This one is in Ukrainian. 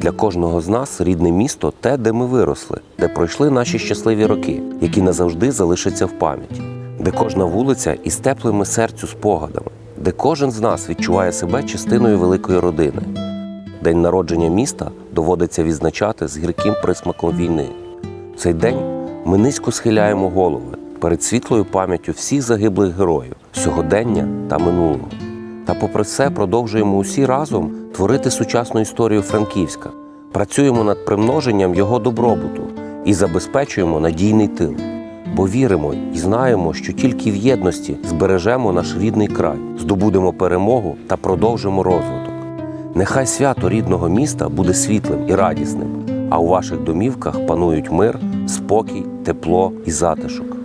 Для кожного з нас рідне місто те, де ми виросли, де пройшли наші щасливі роки, які назавжди залишаться в пам'яті, де кожна вулиця із теплими серцю спогадами, де кожен з нас відчуває себе частиною великої родини. День народження міста доводиться відзначати з гірким присмаком війни. Цей день ми низько схиляємо голови перед світлою пам'яттю всіх загиблих героїв, сьогодення та минулого. Та попри все продовжуємо усі разом творити сучасну історію Франківська, працюємо над примноженням його добробуту і забезпечуємо надійний тил. Бо віримо і знаємо, що тільки в єдності збережемо наш рідний край, здобудемо перемогу та продовжимо розвиток. Нехай свято рідного міста буде світлим і радісним, а у ваших домівках панують мир, спокій, тепло і затишок.